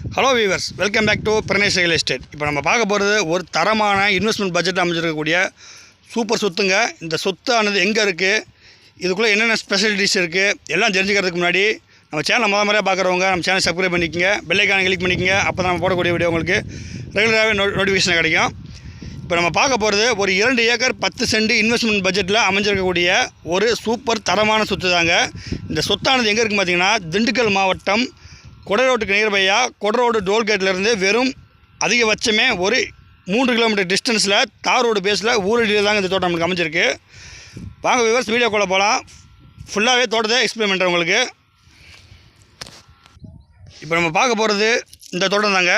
Hello viewers welcome back to Pranesh real estate இப்போ நம்ம பார்க்க போகிறது ஒரு தரமான இன்வெஸ்ட்மெண்ட் பட்ஜெட் அமைஞ்சிருக்கக்கூடிய சூப்பர் சொத்துங்க. இந்த சொத்தானது எங்கே இருக்குது இதுக்குள்ளே என்னென்ன ஸ்பெஷலிட்டிஸ் இருக்குது எல்லாம் தெரிஞ்சுக்கிறதுக்கு முன்னாடி நம்ம சேனலை முத முறையாக பார்க்குறவங்க நம்ம சேனல் சப்ஸ்கிரைப் பண்ணிக்கோங்க பெல்லைக்கான கிளிக் பண்ணிக்கங்க அப்போ தான் நம்ம போடக்கூடிய வீடியோ உங்களுக்கு ரெகுலராகவே நோ நோட்டிஃபிகேஷன் கிடைக்கும். இப்போ நம்ம பார்க்க போகிறது ஒரு இரண்டு ஏக்கர் பத்து சென்ட் இன்வெஸ்ட்மெண்ட் பட்ஜெட்டில் அமைஞ்சிருக்கக்கூடிய ஒரு சூப்பர் தரமான சொத்து தாங்க இந்த சொத்தானது எங்கே இருக்குது பார்த்தீங்கன்னா திண்டுக்கல் மாவட்டம் கொடரோட்டுக்கு நியர்பையாக குடரோடு டோல்கேட்லேருந்து வெறும் அதிகபட்சமே ஒரு மூன்று கிலோமீட்டர் டிஸ்டன்ஸில் தார் ரோடு பேஸில் ஊரடியில் தாங்க இந்த தோட்டம் நம்மளுக்கு அமைஞ்சிருக்கு. வாங்க விவர்ஸ் வீடியோக்குள்ளே போகலாம் ஃபுல்லாகவே தோட்டத்தை எக்ஸ்பிளைன் பண்ணுறேன் உங்களுக்கு. இப்போ நம்ம பார்க்க போகிறது இந்த தோட்டம் தாங்க.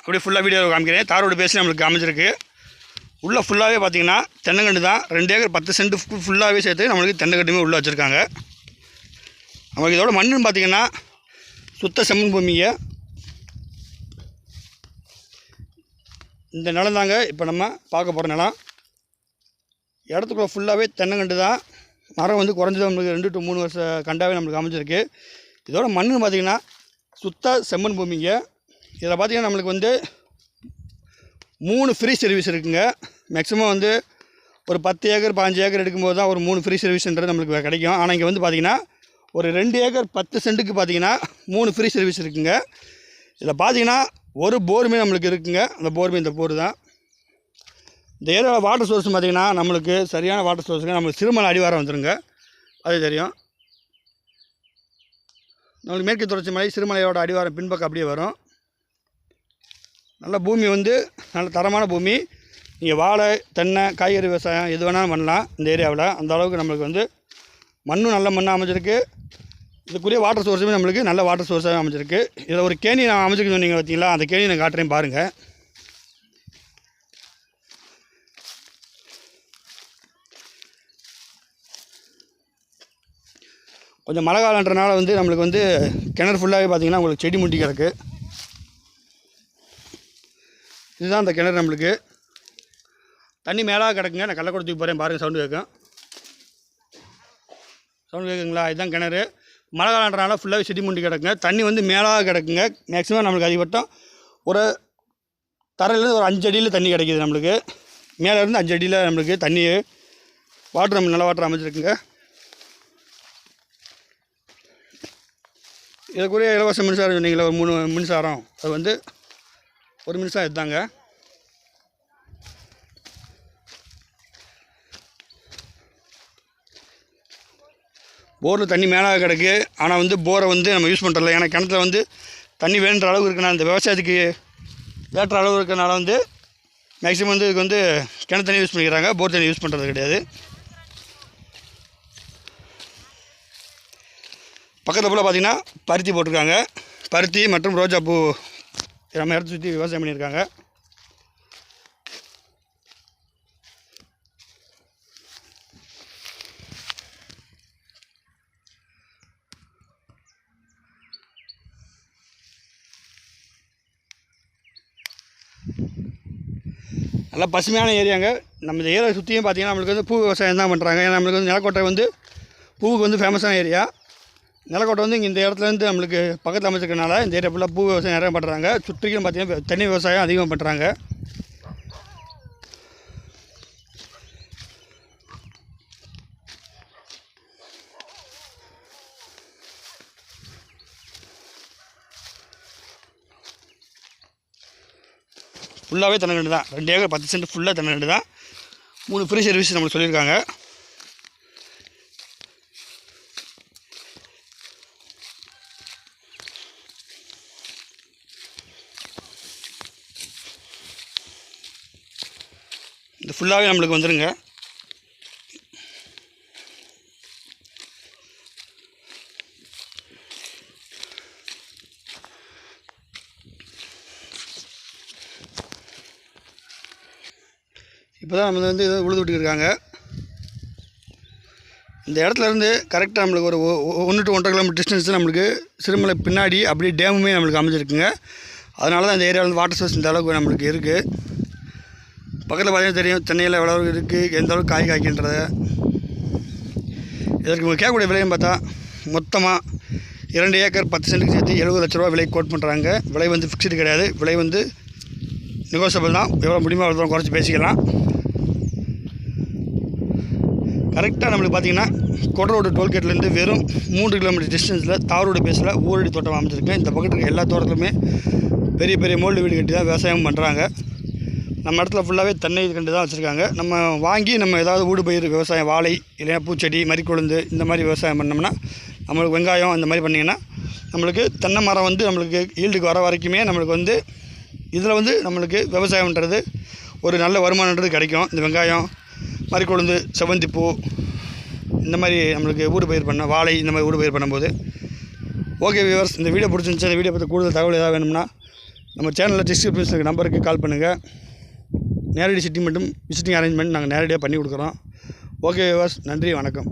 அப்படியே ஃபுல்லாக வீடியோ காமிக்கிறேன். தார் ரோடு பேஸில் நம்மளுக்கு அமைஞ்சிருக்கு. உள்ளே ஃபுல்லாகவே பார்த்தீங்கன்னா தென்னங்கண்டு தான். ரெண்டு ஏக்கர் பத்து சென்ட் ஃபுல்லாகவே சேர்த்து நம்மளுக்கு தென்னங்கண்டுமே உள்ளே வச்சுருக்காங்க. நம்மளுக்கு இதோட மண்ணுன்னு பார்த்தீங்கன்னா சுத்த செம்மண் பூமியை இந்த நிலம் தாங்க இப்போ நம்ம பார்க்க போகிற நிலம். இடத்துக்குள்ள ஃபுல்லாகவே தென்னங்கண்டு தான். மரம் வந்து குறைஞ்சது நம்மளுக்கு ரெண்டு டு மூணு வருஷம் கண்டாவே நம்மளுக்கு அமைஞ்சிருக்கு. இதோட மண்ணுன்னு பார்த்தீங்கன்னா சுத்த செம்மண் பூமிங்க. இதில் பார்த்தீங்கன்னா நம்மளுக்கு வந்து மூணு ஃப்ரீ சர்வீஸ் இருக்குங்க. மேக்ஸிமம் வந்து ஒரு பத்து ஏக்கர் பாஞ்சு ஏக்கர் எடுக்கும்போது தான் ஒரு மூணு ஃப்ரீ சர்வீஸ்ன்றது நம்மளுக்கு கிடைக்கும். ஆனால் இங்கே வந்து பார்த்திங்கன்னா ஒரு ரெண்டு ஏக்கர் பத்து சென்ட்டுக்கு பார்த்தீங்கன்னா மூணு ஃப்ரீ சர்வீஸ் இருக்குங்க. இதில் பார்த்தீங்கன்னா ஒரு போருமே நம்மளுக்கு இருக்குங்க. அந்த போருமே இந்த போர் தான். இந்த ஏரியாவில் வாட்டர் சோர்ஸ் பார்த்திங்கன்னா நம்மளுக்கு சரியான வாட்டர் சோர்ஸுங்க நம்மளுக்கு சிறுமலை அடிவாரம் வந்துருங்க. அது தெரியும். நம்மளுக்கு மேற்கு தொடர்ச்சி மலை சிறுமலையோட அடிவாரம் பின்பக்கம் அப்படியே வரும். நல்ல பூமி வந்து நல்ல தரமான பூமி. நீங்கள் வாழை தென்னை காய்கறி விவசாயம் எது வேணாலும் பண்ணலாம் இந்த ஏரியாவில். அந்த அளவுக்கு நம்மளுக்கு வந்து மண்ணும் நல்ல மண்ணாக அமைஞ்சிருக்கு. இதுக்குரிய வாட்டர் சோர்ஸுமே நம்மளுக்கு நல்ல வாட்டர் சோர்ஸாக அமைஞ்சிருக்கு. இதில் ஒரு கேணி நான் அமைச்சிருக்கேன் சொன்னீங்க பார்த்தீங்களா அந்த கேணி நான் காட்டுறேன் பாருங்கள் கொஞ்சம் மழை காலன்றனால வந்து நம்மளுக்கு வந்து கிணறு ஃபுல்லாகவே பார்த்தீங்கன்னா உங்களுக்கு செடி முட்டி கிடக்கு. இதுதான் அந்த கிணறு நம்மளுக்கு. தண்ணி மேலாக கிடக்குங்க. நான் கள்ளக்கூட தூக்கி போகிறேன் பாருங்கள் சவுண்டு கேட்கும். சவுண்ட் கேட்குங்களா இதுதான் கிணறு. மழை காலன்றனால ஃபுல்லாகவே செடி முண்டி கிடக்குங்க. தண்ணி வந்து மேலாக கிடக்குங்க. மேக்ஸிமம் நம்மளுக்கு அதிகபட்சம் ஒரு தரையிலேருந்து ஒரு அஞ்சு அடியில் தண்ணி கிடைக்கிது நம்மளுக்கு. மேலேருந்து அஞ்சு அடியில் நம்மளுக்கு தண்ணி வாட்டர் நம்ம நல்ல வாட்டர் அமைச்சிருக்குங்க இதுக்குரிய இலவச மின்சாரம் சொன்னீங்களே ஒரு மூணு மின்சாரம். அது வந்து ஒரு மின்சாரம் இதுதாங்க. போரில் தண்ணி மேலாக கிடக்கு. ஆனால் வந்து போரை வந்து நம்ம யூஸ் பண்ணுறதில்ல ஏன்னா கிணத்துல வந்து தண்ணி வேணுன்ற அளவு இருக்குன்னா இந்த விவசாயத்துக்கு ஏற்ற அளவு இருக்கிறனால வந்து மேக்ஸிமம் வந்து இதுக்கு வந்து கிணத்து தண்ணி யூஸ் பண்ணிக்கிறாங்க. போர் தண்ணி யூஸ் பண்ணுறது கிடையாது. பக்கத்தில் போல் பார்த்திங்கன்னா பருத்தி போட்டிருக்காங்க. பருத்தி மற்றும் ரோஜாப்பூ பூ நம்ம இடத்த சுற்றி விவசாயம் பண்ணியிருக்காங்க. நல்லா பசுமையான ஏரியாங்க. நம்ம இந்த ஏரியா சுற்றியும் பார்த்தீங்கன்னா நம்மளுக்கு வந்து பூ விவசாயம் தான் பண்ணுறாங்க ஏன்னா நம்மளுக்கு வந்து நிலக்கோட்டை வந்து பூவுக்கு வந்து ஃபேமஸான ஏரியா. நிலக்கோட்டை வந்து இங்கே இந்த இடத்துலேருந்து நம்மளுக்கு பக்கத்தில் அமைச்சிருக்கனால இந்த ஏரியா ஃபுல்லாக பூ விவசாயம் நிறையா பண்ணுறாங்க சுற்றிக்கும் பார்த்தீங்கன்னா தண்ணி விவசாயம் அதிகமாக பண்ணுறாங்க ஃபுல்லாகவே தென்னங்கண்டு தான் ரெண்டு ஏக்கர் பத்து சென்ட் ஃபுல்லாக தென்னங்கண்டு தான் மூணு ஃப்ரீ சர்வீஸ் நம்மளுக்கு சொல்லியிருக்காங்க. இது ஃபுல்லாகவே நம்மளுக்கு வந்துருங்க. இப்போ தான் நம்ம வந்து இதை உழுது விட்டுருக்காங்க இந்த இடத்துல இருந்து கரெக்டாக நம்மளுக்கு ஒரு ஒன்று டு ஒன்றரை கிலோமீட்டர் டிஸ்டன்ஸ் நம்மளுக்கு சிறுமலை பின்னாடி அப்படியே டேமுமே நம்மளுக்கு அமைஞ்சிருக்குங்க. அதனால தான் இந்த ஏரியாவில் வாட்டர் சோர்ஸ் இந்த அளவுக்கு நம்மளுக்கு இருக்குது பக்கத்தில் பார்த்தீங்கன்னா தெரியும் சென்னையில் எவ்வளோ இருக்குது எந்த அளவுக்கு காய் காய்க்கின்றத. இதற்கு கேட்கக்கூடிய விலையும் பார்த்தா மொத்தமாக இரண்டு ஏக்கர் பத்து சென்ட்டுக்கு சேர்த்து எழுபது லட்ச ரூபா விலை கோட் பண்ணுறாங்க விலை வந்து ஃபிக்ஸ்டு கிடையாது. விலை வந்து நெகோசியபிள் தான். எவ்வளோ முடியுமோ அவ்வளோ தூரம் குறைச்சி பேசிக்கலாம். கரெக்டாக நம்மளுக்கு பார்த்தீங்கன்னா கொடரோடு டோல்கேட்லேருந்து வெறும் மூன்று கிலோமீட்டர் டிஸ்டன்ஸில் தாரோடு பேஸில் ஊரடி தோட்டம் அமைச்சிருக்கேன் இந்த பக்கத்தில் இருக்க எல்லா தோட்டத்துலையுமே பெரிய பெரிய மோல்டு வீடு கட்டி தான் விவசாயம் பண்ணுறாங்க நம்ம இடத்துல ஃபுல்லாகவே தென்னை கண்டு தான் வச்சுருக்காங்க. நம்ம வாங்கி நம்ம ஏதாவது ஊடு பயிர் விவசாயம் வாழை இல்லைன்னா பூச்செடி மறிக்கொழுந்து இந்த மாதிரி விவசாயம் பண்ணோம்னா நம்மளுக்கு வெங்காயம் அந்த மாதிரி பண்ணிங்கன்னா நம்மளுக்கு தென்னை மரம் வந்து நம்மளுக்கு ஈல்டுக்கு வர வரைக்குமே நம்மளுக்கு வந்து இதில் வந்து நம்மளுக்கு விவசாயம்ன்றது ஒரு நல்ல வருமானன்றது கிடைக்கும். இந்த வெங்காயம் மறிக்கொழுந்து செவந்திப்பூ பூ இந்த மாதிரி நம்மளுக்கு ஊடு பயிர் பண்ண வாழை இந்த மாதிரி ஊடு பயிர் பண்ணும்போது ஓகே வியூவர்ஸ் இந்த வீடியோ பிடிச்சிருந்துச்சு இந்த வீடியோ பற்றி கூடுதல் தகவல் ஏதாவது வேணும்னா நம்ம சேனலில் டிஸ்கிரிப்ஷன் நம்பருக்கு கால் பண்ணுங்கள் நேரடி சிட்டி மட்டும் விசிட்டிங் அரேஞ்ச்மெண்ட் நாங்கள் நேரடியாக பண்ணி கொடுக்குறோம். ஓகே வியூவர்ஸ் நன்றி வணக்கம்.